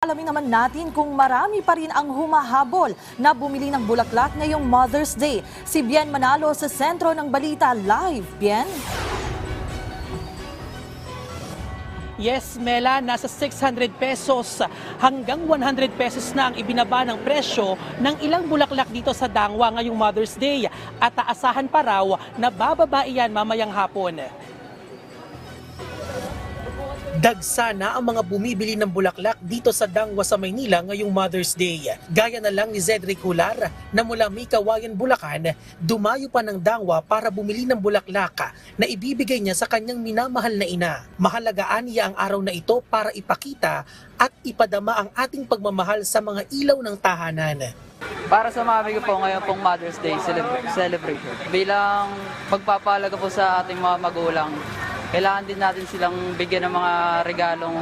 Alamin naman natin kung marami pa rin ang humahabol na bumili ng bulaklak ngayong Mother's Day. Si Bien Manalo sa sentro ng balita live. Bien? Yes, Mela, nasa 600 pesos hanggang 100 pesos na ang ibinaba ng presyo ng ilang bulaklak dito sa Dangwa ngayong Mother's Day at aasahan pa raw na bababa iyan mamayang hapon. Dagsa na ang mga bumibili ng bulaklak dito sa Dangwa sa Maynila ngayong Mother's Day. Gaya na lang ni Zedric Hular na mula Mikawayan, Bulacan, dumayo pa ng Dangwa para bumili ng bulaklak na ibibigay niya sa kanyang minamahal na ina. Mahalagaan niya ang araw na ito para ipakita at ipadama ang ating pagmamahal sa mga ilaw ng tahanan. Para sa mami ko po ngayon pong Mother's Day celebra- celebration. Bilang pagpapalaga po sa ating mga magulang, kailangan din natin silang bigyan ng mga regalong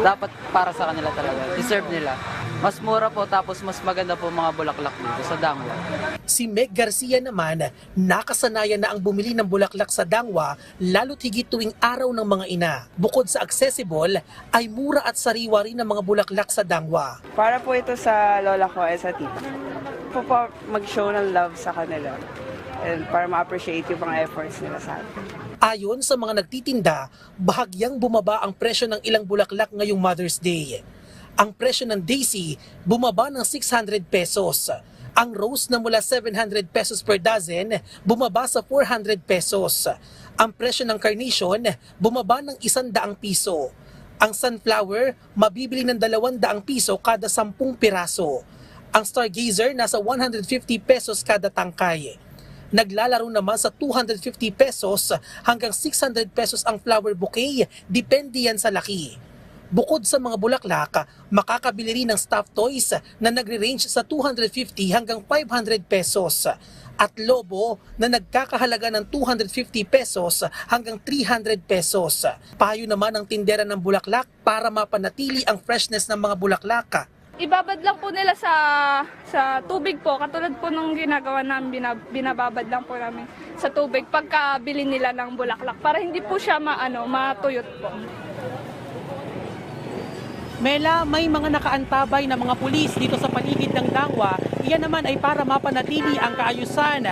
dapat para sa kanila talaga. Deserve nila. Mas mura po tapos mas maganda po mga bulaklak dito sa Dangwa. Si Meg Garcia naman, nakasanayan na ang bumili ng bulaklak sa Dangwa lalo't higit tuwing araw ng mga ina. Bukod sa accessible, ay mura at sariwa rin ang mga bulaklak sa Dangwa. Para po ito sa lola ko at sa tita. Po po mag-show ng love sa kanila. And para ma-appreciate yung mga efforts nila sa atin. Ayon sa mga nagtitinda, bahagyang bumaba ang presyo ng ilang bulaklak ngayong Mother's Day. Ang presyo ng daisy bumaba ng 600 pesos. Ang rose na mula 700 pesos per dozen bumaba sa 400 pesos. Ang presyo ng carnation bumaba ng 100 piso. Ang sunflower mabibili ng 200 piso kada 10 piraso. Ang stargazer nasa 150 pesos kada tangkay. Naglalaro naman sa 250 pesos hanggang 600 pesos ang flower bouquet, depende yan sa laki. Bukod sa mga bulaklak, makakabili rin ng stuffed toys na nagre-range sa 250 hanggang 500 pesos at lobo na nagkakahalaga ng 250 pesos hanggang 300 pesos. Payo naman ang tindera ng bulaklak para mapanatili ang freshness ng mga bulaklak. Ibabad lang po nila sa sa tubig po, katulad po nung ginagawa namin, binab- binababad lang po namin sa tubig pagkabili nila ng bulaklak para hindi po siya maano, matuyot po. Mela, may mga nakaantabay na mga pulis dito sa paligid ng Dangwa. Iyan naman ay para mapanatili ang kaayusan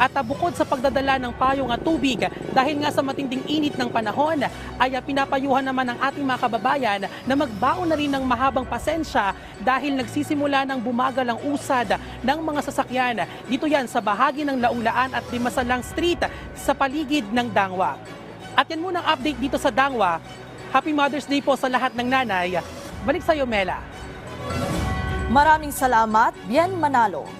at ah, bukod sa pagdadala ng payong at tubig dahil nga sa matinding init ng panahon ay ah, pinapayuhan naman ng ating mga kababayan na magbaon na rin ng mahabang pasensya dahil nagsisimula ng bumagal ang usad ng mga sasakyan. Dito yan sa bahagi ng Launglaan at Limasalang Street sa paligid ng Dangwa. At yan muna ang update dito sa Dangwa. Happy Mother's Day po sa lahat ng nanay. Balik sa'yo, Mela. Maraming salamat, Bien Manalo.